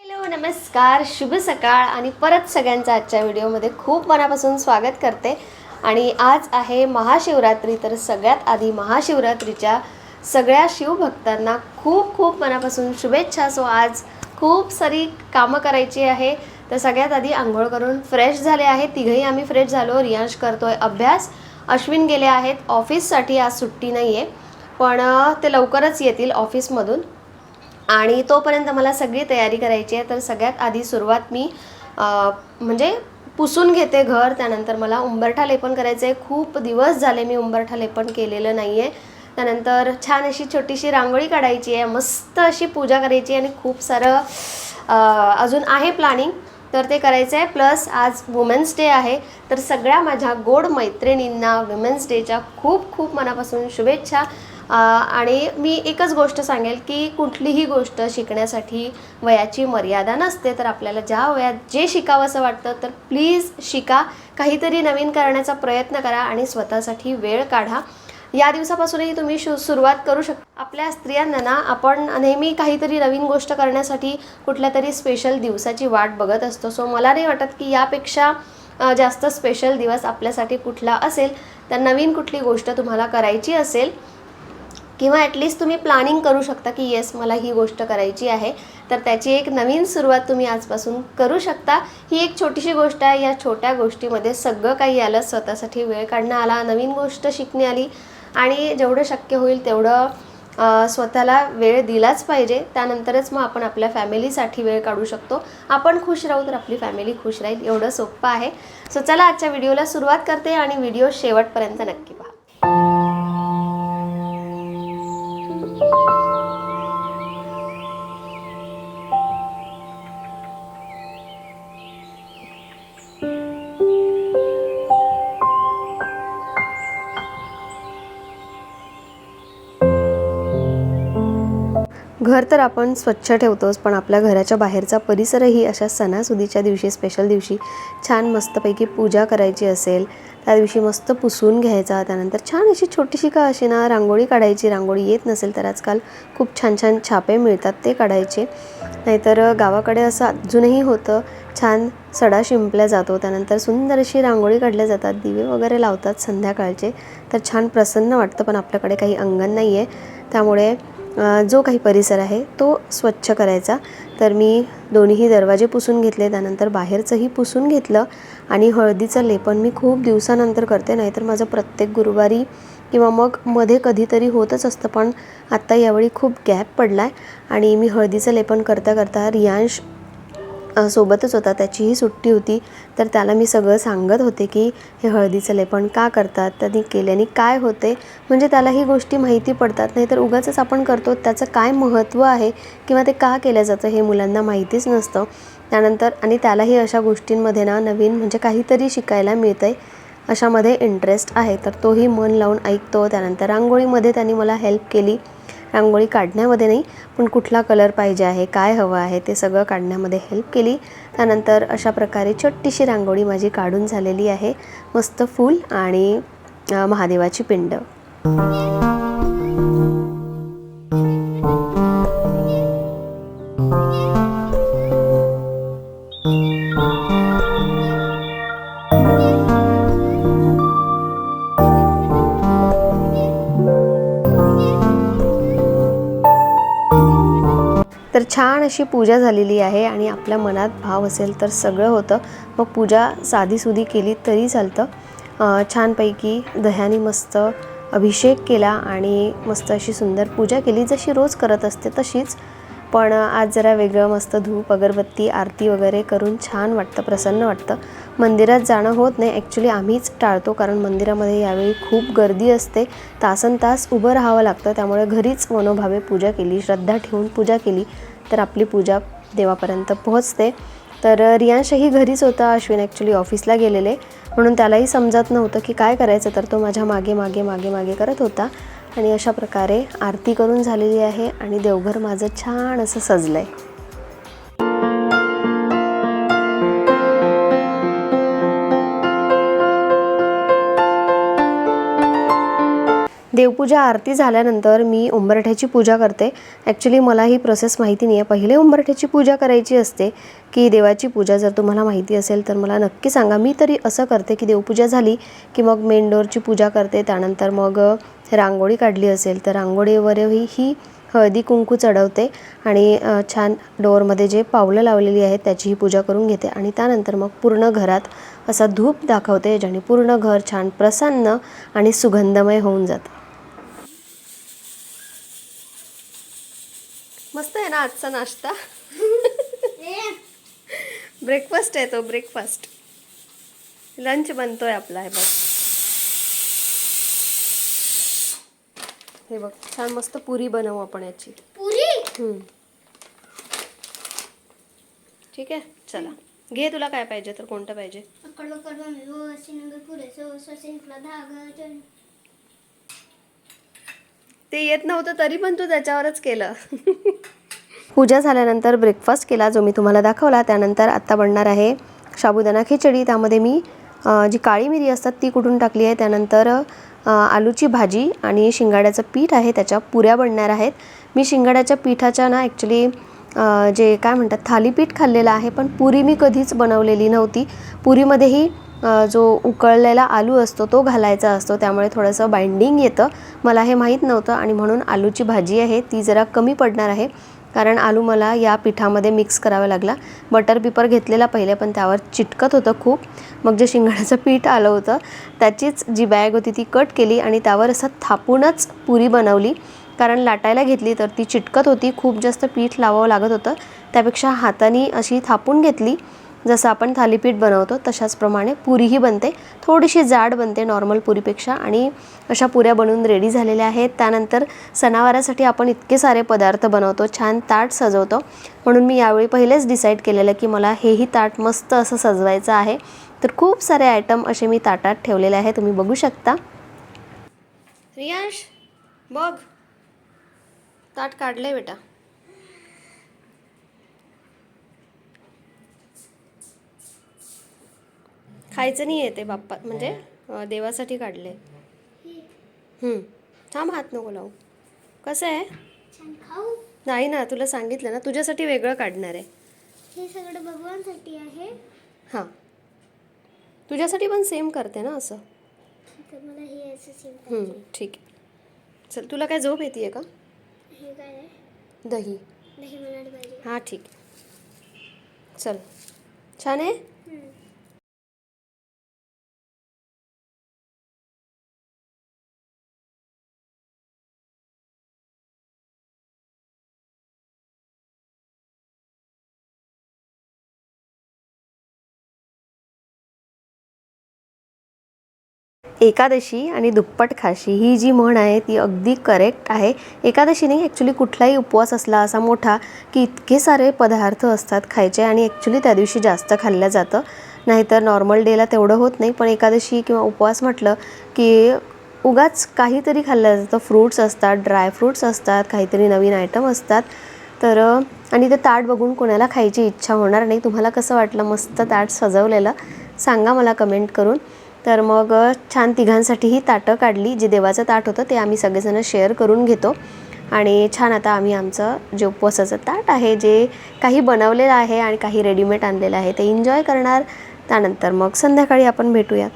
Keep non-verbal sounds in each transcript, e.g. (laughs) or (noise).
Hello नमस्कार. शुभ सकाळ आणि परत सगळ्यांचं आजच्या व्हिडिओमध्ये खूप मनापासून स्वागत करते. आणि आज आहे महाशिवरात्री तर सगळ्यात आधी महाशिवरात्रीच्या सगळ्या शिवभक्तांना खूप खूप मनापासून शुभेच्छा. सो आज खूप सारी कामं करायची आहे. तर सगळ्यात आधी आंघोळ करून फ्रेश झाले आहे. तिघही आम्ही फ्रेश झालो. रियांश आहे अभ्यास. अश्विन गेले आहेत. ऑफिससाठी आज सुट्टी नाही आहे पण ते लवकरच येतील ऑफिसमधून. आणि तोपर्यंत मला सगळी तयारी करायची आहे. तर सगळ्यात आधी सुरुवात मी म्हणजे पुसून घेते घर. त्यानंतर मला उंबरठा लेपन करायचं आहे खूप दिवस झाले मी उंबरठा लेपन केलेलं नाही आहे त्यानंतर छान अशी छोटीशी रांगोळी काढायची आहे. मस्त अशी पूजा करायची आहे आणि खूप सारं अजून आहे प्लॅनिंग. तर ते करायचं आहे प्लस आज वुमेन्स डे आहे. तर सगळ्या माझ्या गोड मैत्रिणींना वुमेन्स डेच्या खूप खूप मनापासून शुभेच्छा. आणि मी एकच गोष्ट सांगेल की कुठलीही गोष्ट शिकण्यासाठी वयाची मर्यादा नसते तर आपल्याला ज्या वयात जे शिकावं असं वाटतं तर प्लीज शिका. काहीतरी नवीन करण्याचा प्रयत्न करा आणि स्वतःसाठी वेळ काढा. या दिवसापासूनही तुम्ही शु सुरुवात करू शकता आपल्या स्त्रियांना ना आपण नेहमी काहीतरी नवीन गोष्ट करण्यासाठी कुठल्या तरी स्पेशल दिवसाची वाट बघत असतो. सो मला नाही वाटत की यापेक्षा जास्त स्पेशल दिवस आपल्यासाठी कुठला असेल तर नवीन कुठली गोष्ट तुम्हाला करायची असेल किंवा ॲटलिस्ट तुम्ही प्लॅनिंग करू शकता की येस मला ही गोष्ट करायची आहे. तर त्याची एक नवीन सुरुवात तुम्ही आजपासून करू शकता. ही एक छोटीशी गोष्ट आहे. या छोट्या गोष्टीमध्ये सगळं काही आलं. स्वतःसाठी वेळ काढणं आला. नवीन गोष्ट शिकणे आली. आणि जेवढं शक्य होईल तेवढं स्वतःला वेळ दिलाच पाहिजे. त्यानंतरच मग आपण आपल्या फॅमिलीसाठी वेळ काढू शकतो. आपण खुश राहू तर आपली फॅमिली खुश राहील. एवढं सोपं आहे. सो चला आजच्या व्हिडिओला सुरुवात करते आणि व्हिडिओ शेवटपर्यंत नक्की पहा. Thank you. घर तर आपण स्वच्छ ठेवतोच पण आपल्या घराच्या बाहेरचा परिसरही अशा सणासुदीच्या दिवशी स्पेशल दिवशी छान मस्तपैकी पूजा करायची असेल त्या दिवशी मस्त पुसून घ्यायचा त्यानंतर छान अशी छोटीशी का अशी ना रांगोळी काढायची रांगोळी येत नसेल तर आजकाल खूप छान छान छापे मिळतात ते काढायचे. नाहीतर गावाकडे असं अजूनही होतं छान सडा शिंपल्या जातो त्यानंतर सुंदर अशी रांगोळी काढल्या जातात दिवे वगैरे लावतात संध्याकाळचे तर छान प्रसन्न वाटतं पण आपल्याकडे काही अंगण नाही आहे त्यामुळे जो काही परिसर आहे तो स्वच्छ करायचा. तर मी दोन्हीही दरवाजे पुसून घेतले त्यानंतर बाहेरचंही पुसून घेतलं आणि हळदीचं लेपन मी खूप दिवसानंतर करते नाहीतर माझं प्रत्येक गुरुवारी किंवा मग मध्ये कधीतरी होतच असतं पण आत्ता यावेळी खूप गॅप पडला आहे आणि मी हळदीचं लेपन करता करता रियांश सोबतच होता. त्याचीही सुट्टी होती. तर त्याला मी सगळं सांगत होते की हे हळदीचं लेपन का करतात? त्यांनी केल्याने काय होते? म्हणजे त्याला ही गोष्टी माहिती पडतात. नाहीतर उगाचच आपण करतो त्याचं काय महत्त्व आहे किंवा ते का केलं जातं हे मुलांना माहितीच नसतं. त्यानंतर आणि त्यालाही अशा गोष्टींमध्ये ना नवीन म्हणजे काहीतरी शिकायला मिळतं आहे अशामध्ये इंटरेस्ट आहे. तर तोही मन लावून ऐकतो. त्यानंतर रांगोळीमध्ये त्यांनी मला हेल्प केली. रांगोळी काढण्यामध्ये नाही पण कुठला कलर पाहिजे आहे काय हवं आहे ते सगळं काढण्यामध्ये हेल्प केली. त्यानंतर अशा प्रकारे छोटीशी रांगोळी माझी काढून झालेली आहे. मस्त फूल आणि महादेवाची पिंड. छान अशी पूजा झालेली आहे आणि आपल्या मनात भाव असेल तर सगळं होतं. मग पूजा साधीसुधी केली तरी चालतं. छानपैकी दह्याने मस्त अभिषेक केला आणि मस्त अशी सुंदर पूजा केली. जशी रोज करत असते तशीच. पण आज जरा वेगळं मस्त धूप अगरबत्ती आरती वगैरे करून छान वाटतं प्रसन्न वाटतं. मंदिरात जाणं होत नाही. ॲक्च्युली आम्हीच टाळतो कारण मंदिरामध्ये यावेळी खूप गर्दी असते. तासन तास उभं राहावं लागतं. त्यामुळे घरीच मनोभावे पूजा केली श्रद्धा ठेवून पूजा केली. तर आपली पूजा देवापर्यंत पोहोचते. तर रियांशही घरीच होता. अश्विन ॲक्च्युली ऑफिसला गेलेले. म्हणून त्यालाही समजत नव्हतं की काय करायचं. तर तो माझ्या मागे मागे मागे मागे करत होता. आणि अशा प्रकारे आरती करून झालेली आहे. आणि देवघर माझं छान असं सजलं आहे देवपूजा आरती झाल्यानंतर मी उंबरठ्याची पूजा करते. ॲक्च्युली मला ही प्रोसेस माहिती नाही आहे पहिले उंबरठ्याची पूजा करायची असते की देवाची पूजा. जर तुम्हाला माहिती असेल तर मला नक्की सांगा. मी तरी असं करते की देवपूजा झाली की मग मेन डोअरची पूजा करते. त्यानंतर मग रांगोळी काढली असेल तर रांगोळीवरही ही हळदी कुंकू चढवते आणि छान डोअरमध्ये जे पावलं लावलेली आहेत त्याचीही पूजा करून घेते. आणि त्यानंतर मग पूर्ण घरात असा धूप दाखवते ज्याने पूर्ण घर छान प्रसन्न आणि सुगंधमय होऊन जातं मस्त आहे ना आजचा नाश्ता? ब्रेकफास्ट आहे तो ब्रेकफास्ट. लंच बनतोय आपला हे बघ. हे बघ छान मस्त पुरी बनवू आपण याची. पुरी. ठीक आहे? चला. घे तुला काय पाहिजे तर कोणतं पाहिजे? जन ते येत नव्हतं तरी पण तू त्याच्यावरच केलं. (laughs) पूजा झाल्यानंतर ब्रेकफास्ट केला जो मी तुम्हाला दाखवला त्यानंतर आत्ता बनणार आहे साबुदाणा खिचडी. त्यामध्ये मी जी काळी मिरी असतात ती कुठून टाकली आहे? त्यानंतर आलूची भाजी आणि शिंगाड्याचं पीठ आहे त्याच्या पुऱ्या बनणार आहेत. मी शिंगाड्याच्या पिठाच्या ना ॲक्च्युली जे काय म्हणतात थालीपीठ खाल्लेलं आहे पण पुरी मी कधीच बनवलेली नव्हती. पुरीमध्येही जो उकळलेला आलू असतो तो घालायचा असतो त्यामुळे थोडंसं बाइंडिंग येतं. मला हे माहीत नव्हतं आणि म्हणून आलूची भाजी आहे ती जरा कमी पडणार आहे. कारण आलू मला या पिठामध्ये मिक्स करावा लागला. बटर पेपर घेतलेला पहिले पण त्यावर चिटकत होतं खूप. मग जे शिंगाड्याचं पीठ आलं होतं त्याचीच जी बॅग होती ती कट केली आणि त्यावर असं थापूनच पुरी बनवली. कारण लाटायला घेतली तर ती चिटकत होती खूप जास्त पीठ लावावं लागत होतं. त्यापेक्षा हाताने अशी थापून घेतली. जसं आपण थालीपीठ बनवतो तशाच प्रमाणे पुरीही बनते. थोडीशी जाड बनते नॉर्मल पुरीपेक्षा आणि अशा पुऱ्या बनवून रेडी झालेल्या आहेत. त्यानंतर सणावारासाठी आपण इतके सारे पदार्थ बनवतो छान ताट सजवतो. म्हणून मी यावेळी पहिलेच डिसाईड केलेलं की मला हेही ताट मस्त असं सजवायचं आहे. तर खूप सारे आयटम असे मी ताटात ठेवलेले आहे तुम्ही बघू शकता. रियांश बघ. ताट काढलंय बेटा. खायचं नाही येते बाप्पा म्हणजे देवासाठी काढले. हम्म. थांब हात नको लावू. कसं आहे? छान खाऊ. नाही ना तुला सांगितलं ना तुझ्यासाठी वेगळं काढणार आहे. हे सगळं भगवानसाठी आहे. हां. तुझ्यासाठी पण सेम करते ना असं. हे ठीक आहे. चल तुला काय झोप येते का? हे काय आहे? दही. दही म्हणायला पाहिजे. हां ठीक आहे. चल. छान आहे? एकादशी आणि दुप्पट खाशी ही जी म्हण आहे ती अगदी करेक्ट आहे. एकादशी नाही ॲक्च्युली कुठलाही उपवास असला असा मोठा की इतके सारे पदार्थ असतात खायचे आणि ॲक्च्युली त्या दिवशी जास्त खाल्लं जातं. नाहीतर नॉर्मल डेला तेवढं होत नाही पण एकादशी किंवा उपवास म्हटलं की उगाच काहीतरी खाल्लं जातं. फ्रूट्स असतात ड्रायफ्रूट्स असतात काहीतरी नवीन आयटम असतात. तर आणि ते ताट बघून कोणाला खायची इच्छा होणार नाही. तुम्हाला कसं वाटलं? मस्त ताट सजवलेलं. सांगा मला कमेंट करून. तर मग छान तिघांसाठीही ताटं काढली. जे देवाचं ताट होतं ते आम्ही सगळेजणं शेअर करून घेतो. आणि छान आता आम्ही आमचं जे उपवासाचं ताट आहे जे काही बनवलेलं आहे आणि काही रेडीमेड आणलेलं आहे ते एन्जॉय करणार. त्यानंतर मग संध्याकाळी आपण भेटूयात.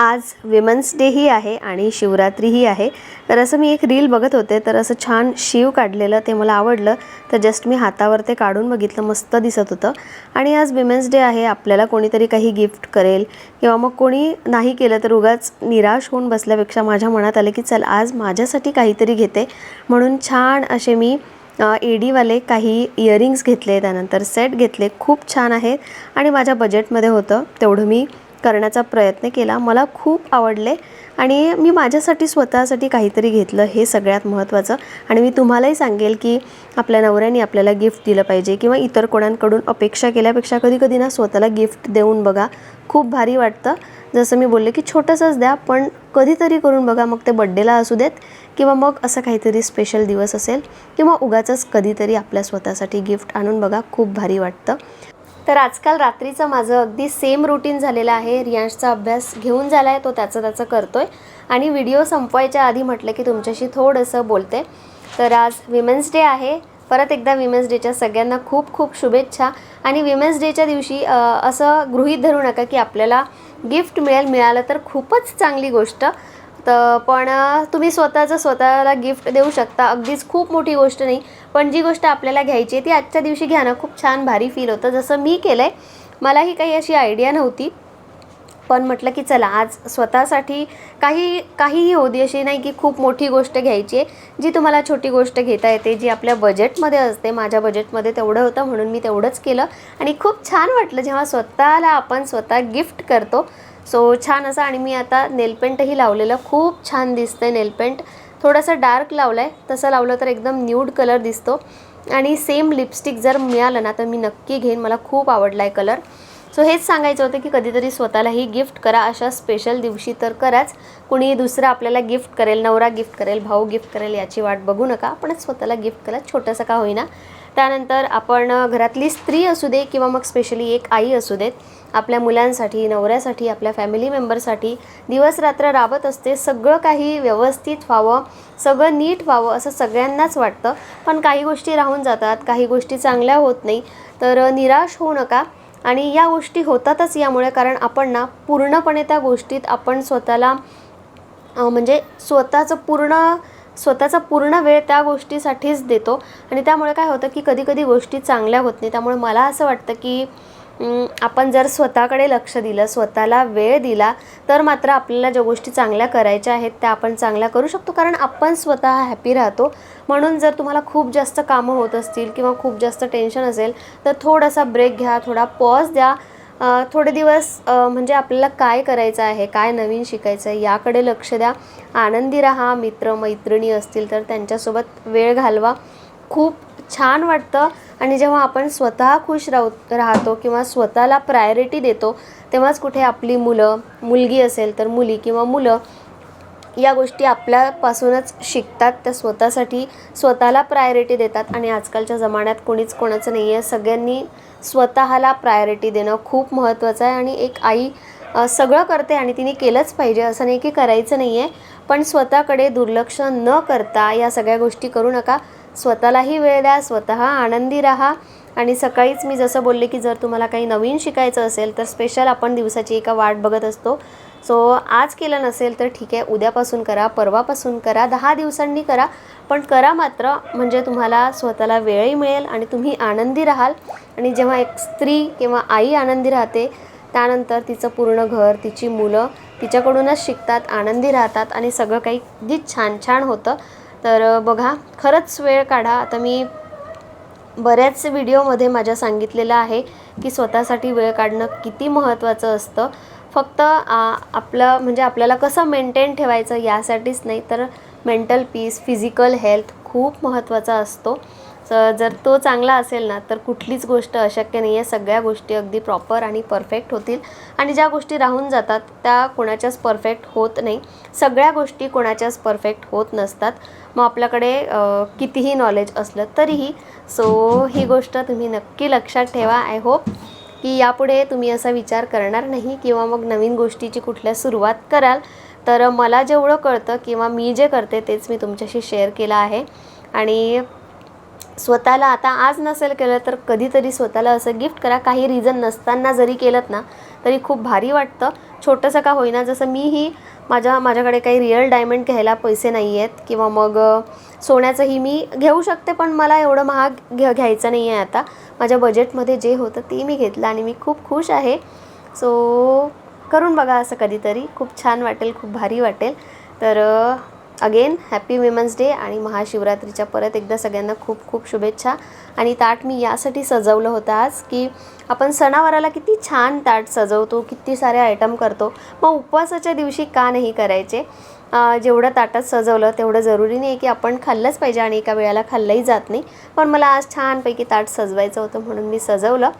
आज विमन्स डेही आहे आणि शिवरात्रीही आहे. तर असं मी एक रील बघत होते तर असं छान शिव काढलेलं ते मला आवडलं. तर जस्ट मी हातावर ते काढून बघितलं मस्त दिसत होतं. आणि आज विमेन्स डे आहे आपल्याला कोणीतरी काही गिफ्ट करेल किंवा मग कोणी नाही केलं तर उगाच निराश होऊन बसल्यापेक्षा माझ्या मनात आलं की चल आज माझ्यासाठी काहीतरी घेते. म्हणून छान असे मी एडीवाले काही इयरिंग्स घेतले त्यानंतर सेट घेतले. खूप छान आहेत. आणि माझ्या बजेटमध्ये होतं तेवढं मी करण्याचा प्रयत्न केला. मला खूप आवडले आणि मी माझ्यासाठी स्वतःसाठी काहीतरी घेतलं हे सगळ्यात महत्त्वाचं. आणि मी तुम्हालाही सांगेल की आपल्या नवऱ्याने आपल्याला गिफ्ट दिलं पाहिजे किंवा इतर कोणाकडून अपेक्षा केल्यापेक्षा कधी कधी ना स्वतःला गिफ्ट देऊन बघा. खूप भारी वाटतं. जसं मी बोलले की छोटंसंच द्या पण कधीतरी करून बघा. मग ते बड्डेला असू देत किंवा मग असं काहीतरी स्पेशल दिवस असेल किंवा उगाचंच कधीतरी आपल्या स्वतःसाठी गिफ्ट आणून बघा. खूप भारी वाटतं. तर आजकाल रात्रीचं माझं अगदी सेम रुटीन झालेलं आहे. रियांशचा अभ्यास घेऊन झाला आहे तो त्याचं त्याचं करतो आहे आणि व्हिडिओ संपवायच्या आधी म्हटलं की तुमच्याशी थोडंसं बोलते. तर आज विमेन्स डे आहे. परत एकदा विमेन्स डेच्या सगळ्यांना खूप खूप शुभेच्छा. आणि विमेन्स डेच्या दिवशी असं गृहीत धरू नका की आपल्याला गिफ्ट मिळेल. मिळालं तर खूपच चांगली गोष्ट. तर पण तुम्ही स्वतःचं स्वतःला गिफ्ट देऊ शकता. अगदीच खूप मोठी गोष्ट नाही पण जी गोष्ट आपल्याला घ्यायची आहे ती आजच्या दिवशी घ्या ना. खूप छान भारी फील होतं. जसं मी केलं आहे मलाही काही अशी आयडिया नव्हती पण म्हटलं की चला आज स्वतःसाठी काही काहीही होती अशी नाही की खूप मोठी गोष्ट घ्यायची आहे जी तुम्हाला छोटी गोष्ट घेता येते जी आपल्या बजेटमध्ये असते. माझ्या बजेटमध्ये तेवढं होतं म्हणून मी तेवढंच केलं. आणि खूप छान वाटलं जेव्हा स्वतःला आपण स्वतः गिफ्ट करतो सो छान असं आणि मी आता नेलपेंटही लावलेलं. खूप छान दिसतंय नेलपेंट थोडंसं डार्क लावलं आहे तसं लावलं तर एकदम न्यूड कलर दिसतो. आणि सेम लिपस्टिक जर मिळालं ना तर मी नक्की घेईन. मला खूप आवडला आहे कलर. सो हेच सांगायचं होतं की कधीतरी स्वतःलाही गिफ्ट करा. अशा स्पेशल दिवशी तर कराच. कुणी दुसरं आपल्याला गिफ्ट करेल नवरा गिफ्ट करेल भाऊ गिफ्ट करेल याची वाट बघू नका. आपणच स्वतःला गिफ्ट करा छोटंसं का होईना. त्यानंतर आपण घरातली स्त्री असू दे किंवा मग स्पेशली एक आई असू देत आपल्या मुलांसाठी नवऱ्यासाठी आपल्या फॅमिली मेंबरसाठी दिवस रात्र राबत असते. सगळं काही व्यवस्थित व्हावं सगळं नीट व्हावं असं सगळ्यांनाच वाटतं. पण काही गोष्टी राहून जातात काही गोष्टी चांगल्या होत नाही. तर निराश होऊ नका. आणि या गोष्टी होतातच यामुळे कारण आपण ना पूर्णपणे त्या गोष्टीत आपण स्वतःला म्हणजे स्वतःचं पूर्ण स्वतःचा पूर्ण वेळ त्या गोष्टीसाठीच देतो. आणि त्यामुळे काय होतं की कधी कधी गोष्टी चांगल्या होत नाही. त्यामुळे मला असं वाटतं की आपण जर स्वतःकडे लक्ष दिलं स्वतःला वेळ दिला तर मात्र आपल्याला ज्या गोष्टी चांगल्या करायच्या आहेत त्या आपण चांगल्या करू शकतो. कारण आपण स्वतः हॅपी राहतो. म्हणून जर तुम्हाला खूप जास्त कामं होत असतील किंवा खूप जास्त टेन्शन असेल तर थोडासा ब्रेक घ्या थोडा पॉज द्या. थोडे दिवस म्हणजे आपल्याला काय करायचं आहे काय नवीन शिकायचं आहे याकडे लक्ष द्या. आनंदी राहा मित्र मैत्रिणी असतील तर त्यांच्यासोबत वेळ घालवा. खूप छान वाटतं. आणि जेव्हा आपण स्वतः खुश राहू राहतो किंवा स्वतःला प्रायोरिटी देतो तेव्हाच कुठे आपली मुलं मुलगी असेल तर मुली किंवा मुलं या गोष्टी आपल्यापासूनच शिकतात. त्या स्वतःसाठी स्वतःला प्रायोरिटी देतात. आणि आजकालच्या जमान्यात कोणीच कोणाचं नाही आहे सगळ्यांनी स्वतःला प्रायोरिटी देणं खूप महत्त्वाचं आहे आणि एक आई सगळं करते आणि तिने केलंच पाहिजे असं नाही की करायचं नाही आहे पण स्वतःकडे दुर्लक्ष न करता या सगळ्या गोष्टी करू नका. स्वतःलाही वेळ द्या स्वतः आनंदी राहा. आणि सकाळीच मी जसं बोलले की जर तुम्हाला काही नवीन शिकायचं असेल तर स्पेशल आपण दिवसाची एका वाट बघत असतो. सो आज केलं नसेल तर ठीक आहे उद्यापासून करा परवापासून करा दहा दिवसांनी करा. पण करा मात्र म्हणजे तुम्हाला स्वतःला वेळही मिळेल आणि तुम्ही आनंदी राहाल. आणि जेव्हा एक स्त्री किंवा आई आनंदी राहते त्यानंतर तिचं पूर्ण घर तिची मुलं तिच्याकडूनच शिकतात आनंदी राहतात आणि सगळं काही अगदी छान छान होतं. तर बघा खरंच वेळ काढा. आता मी बऱ्याच व्हिडिओमध्ये माझ्या सांगितलेलं आहे की स्वतःसाठी वेळ काढणं किती महत्त्वाचं असतं. फक्त आपलं म्हणजे आपल्याला कसं मेंटेन ठेवायचं यासाठीच नाही तर मेंटल पीस फिजिकल हेल्थ खूप महत्त्वाचा असतो. जर तो चांगला असेल ना तर कुठलीच गोष्ट अशक्य नाही आहे सगळ्या गोष्टी अगदी प्रॉपर आणि परफेक्ट होतील. आणि ज्या गोष्टी राहून जातात त्या कोणाच्याच परफेक्ट होत नाही. सगळ्या गोष्टी कोणाच्याच परफेक्ट होत नसतात. मग आपल्याकडे कितीही नॉलेज असलं तरीही. सो ही गोष्ट तुम्ही नक्की लक्षात ठेवा. आय होप की यापुढे तुम्ही असा विचार करणार नाही किंवा मग नवीन गोष्टीची कुठल्या सुरुवात कराल. तर मला जेवढं कळतं किंवा मी जे करते तेच मी तुमच्याशी शेअर केलं आहे. आणि स्वतःला आता आज नसेल केलं तर कधीतरी स्वतःला असं गिफ्ट करा. काही रिझन नसताना जरी केलं ना तरी खूप भारी वाटतं. छोटंसं का होईना जसं मीही माझ्या माझ्याकडे काही रिअल डायमंड घ्यायला पैसे नाही आहेत किंवा मग सोन्याचंही मी घेऊ शकते पण मला एवढं महाग घ्या घ्यायचं नाही आहे आता. माझ्या बजेटमध्ये जे होतं ते मी घेतलं आणि मी खूप खुश आहे. सो करून बघा असं कधीतरी. खूप छान वाटेल खूप भारी वाटेल. तर अगेन हॅपी विमेन्स डे आणि महाशिवरात्रीच्या परत एकदा सगळ्यांना खूप खूप शुभेच्छा. आणि ताट मी यासाठी सजवलं होतं आज की आपण सणावाराला किती छान ताट सजवतो किती सारे आयटम करतो. मग उपवासाच्या दिवशी का नाही करायचे? जेवढं ताटात सजवलं तेवढं जरुरी नाही की आपण खाल्लंच पाहिजे आणि एका वेळेला खाल्लंही जात नाही. पण मला आज छानपैकी ताट सजवायचं होतं म्हणून मी सजवलं.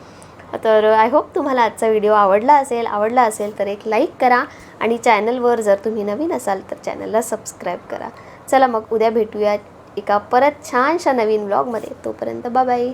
तर आय होप तुम्हाला आजचा व्हिडिओ आवडला असेल आवडला असेल तर एक लाईक करा आणि चॅनलवर जर तुम्ही नवीन असाल तर चॅनलला सबस्क्राईब करा. चला मग उद्या भेटूया एका परत छानशा नवीन ब्लॉगमध्ये तोपर्यंत बाय